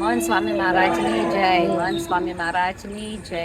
મહન સ્વામી મહારાજની જય મહન સ્વામી મહારાજની જય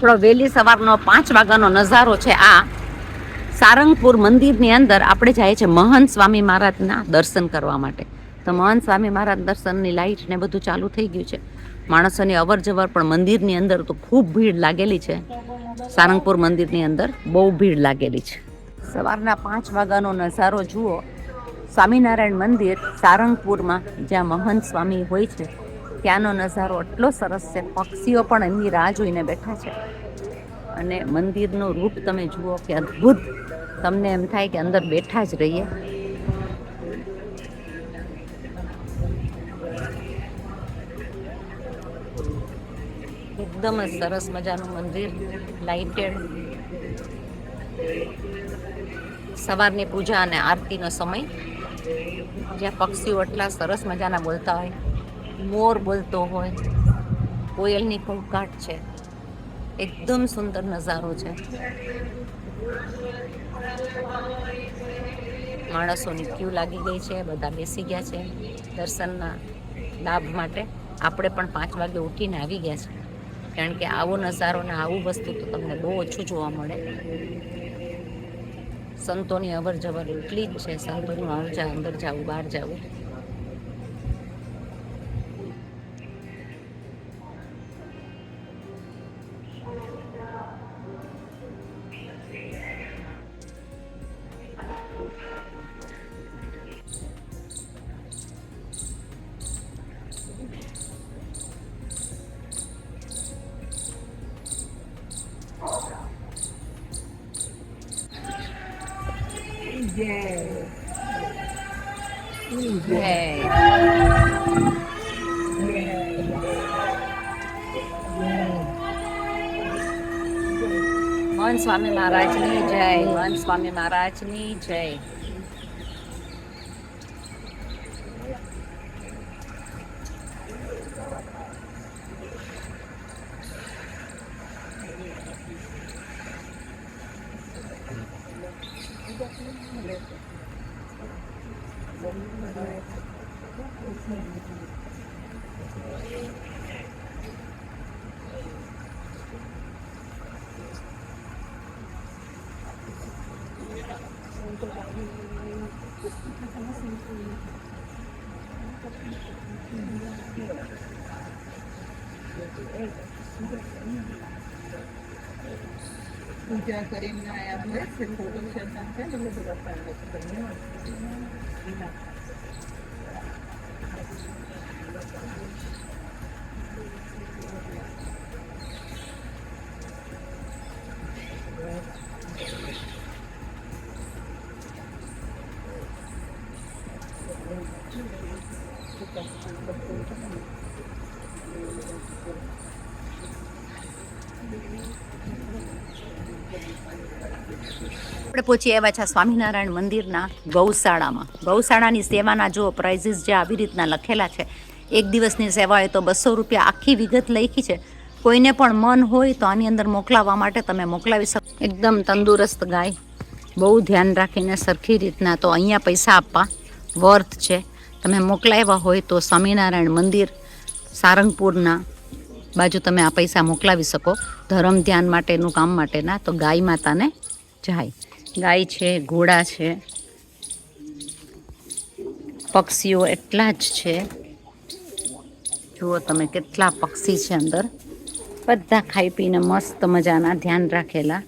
થોડો વહેલી સવારનો પાંચ વાગ્યાનો નજારો છે આ. સારંગપુર મંદિરની અંદર આપણે જાય છે મહંત સ્વામી મહારાજના દર્શન કરવા માટે. તો મહંત સ્વામી મહારાજ દર્શનની લાઈટ ને બધું ચાલુ થઈ ગયું છે. માણસોની અવર જવર પણ મંદિરની અંદર તો ખૂબ ભીડ લાગેલી છે. સારંગપુર મંદિરની અંદર બહુ ભીડ લાગેલી છે. સવારના પાંચ વાગ્યાનો નજારો જુઓ. સ્વામિનારાયણ મંદિર સારંગપુરમાં જ્યાં મહંત સ્વામી હોય છે. ત્યાંનો નજારો એટલો સરસ છે. પક્ષીઓ પણ એમની રાહ જોઈને બેઠા છે. અને મંદિરનું રૂપ તમે જુઓ કે અદ્ભુત. તમને એમ થાય કે અંદર બેઠા જ રહીએ. એકદમ જ સરસ મજાનું મંદિર લાઇટેડ સવારની પૂજા અને આરતીનો સમય. જ્યાં પક્ષીઓ એટલા સરસ મજાના બોલતા હોય. મોર બોલતો હોય. કોયલની કુંકાટ છે. એકદમ સુંદર નજારો છે. માણસોની ક્યુ લાગી ગઈ છે, બધા બેસી ગયા છે દર્શનના લાભ માટે. આપણે પણ પાંચ વાગે ઉઠીને આવી ગયા છે. કારણ કે આવો નજારો ને આવું વસ્તુ તો તમને બહુ ઓછું જોવા મળે. સંતોની અવર જવર એટલી જ છે, સંતોનું આવ જા, અંદર જવું, બહાર જવું. Yay. Ooh, yay. Yay. Yay. Mohan Swami Maharajni Jai. Mohan Swami Maharajni Jai. પૂજા કરીને આયા હોય છે ફોટો છે સાથે એટલે બધા પાડે છે આપણે પહોંચી આવ્યા છે સ્વામિનારાયણ મંદિરના ગૌશાળામાં. ગૌશાળાની સેવાના જો પ્રાઇઝિસ જે આવી રીતના લખેલા છે, એક દિવસની સેવાએ તો બસો રૂપિયા આખી વિગત લખી છે. કોઈને પણ મન હોય તો આની અંદર મોકલાવવા માટે તમે મોકલાવી શકો. એકદમ તંદુરસ્ત ગાય. બહુ ધ્યાન રાખીને સરખી રીતના તો અહીંયા પૈસા આપવા વર્થ છે. તમે મોકલાવ્યા હોય તો સ્વામિનારાયણ મંદિર, સારંગપુરના બાજુ તમે આ પૈસા મોકલાવી શકો. ધર્મ ધ્યાન માટેનું, કામ માટેના, તો ગાય માતાને જાય. ગાય છે, ઘોડા છે, પક્ષીઓ એટલા જ છે. જુઓ તમે કેટલા પક્ષી છે અંદર. બધા ખાઈ પીને મસ્ત મજાના, ધ્યાન રાખેલા.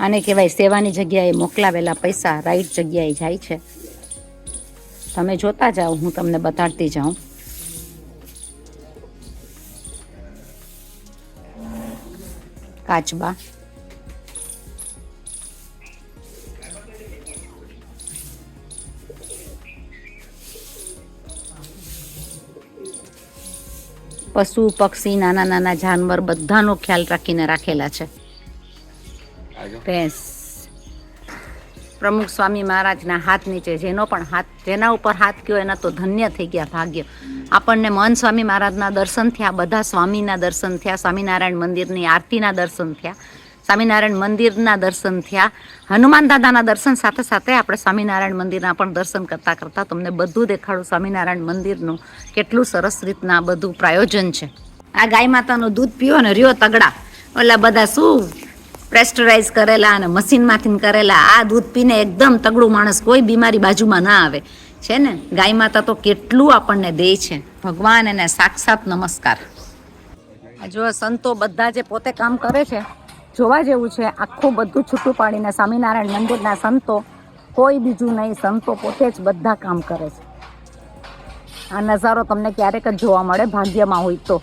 આને કહેવાય સેવાની જગ્યાએ મોકલાવેલા પૈસા રાઈટ જગ્યાએ જાય છે. તમે જોતા જાઓ, હું તમને બતાડતી જાઉં. કાચબા. પશુ, પક્ષી નાના નાના જાનવર બધાનો ખ્યાલ રાખીને રાખેલા છે. ભેંસ. પ્રમુખ સ્વામી મહારાજના હાથ નીચે, જેનો પણ હાથ, જેના ઉપર હાથ ગયો, એના તો ધન્ય થઈ ગયા ભાગ્ય. આપણને મહન સ્વામી મહારાજના દર્શન થયા, બધા સ્વામીના દર્શન થયા, સ્વામિનારાયણ મંદિરની આરતીના દર્શન થયા, સ્વામિનારાયણ મંદિરના દર્શન થયા. હનુમાન દાદાના દર્શન સાથે સાથે આપણે સ્વામિનારાયણ મંદિરના પણ દર્શન કરતાં કરતાં તમને બધું દેખાડું. સ્વામિનારાયણ મંદિરનું કેટલું સરસ રીતના બધું પ્રાયોજન છે. આ ગાય માતાનું દૂધ પીવો ને રહ્યો તગડા. ઓલા બધા શું? પ્રેસ્ટરાઇઝ કરેલા અને મશીનમાંથી કરેલા, આ દૂધ પીને એકદમ તગડું માણસ કોઈ બીમારી બાજુમાં ના આવે. છે ને? ગાય માતા તો કેટલું આપણને દે છે. ભગવાન એને સાક્ષાત નમસ્કાર. જો સંતો બધા જે પોતે કામ કરે છે, જોવા જેવું છે, આખું બધું છૂટું પાડીને સ્વામિનારાયણ મંદિરના સંતો, કોઈ બીજું નહીં, સંતો પોતે જ બધા કામ કરે છે. આ નજારો તમને ક્યારેક જ જોવા મળે, ભાગ્યમાં હોય તો.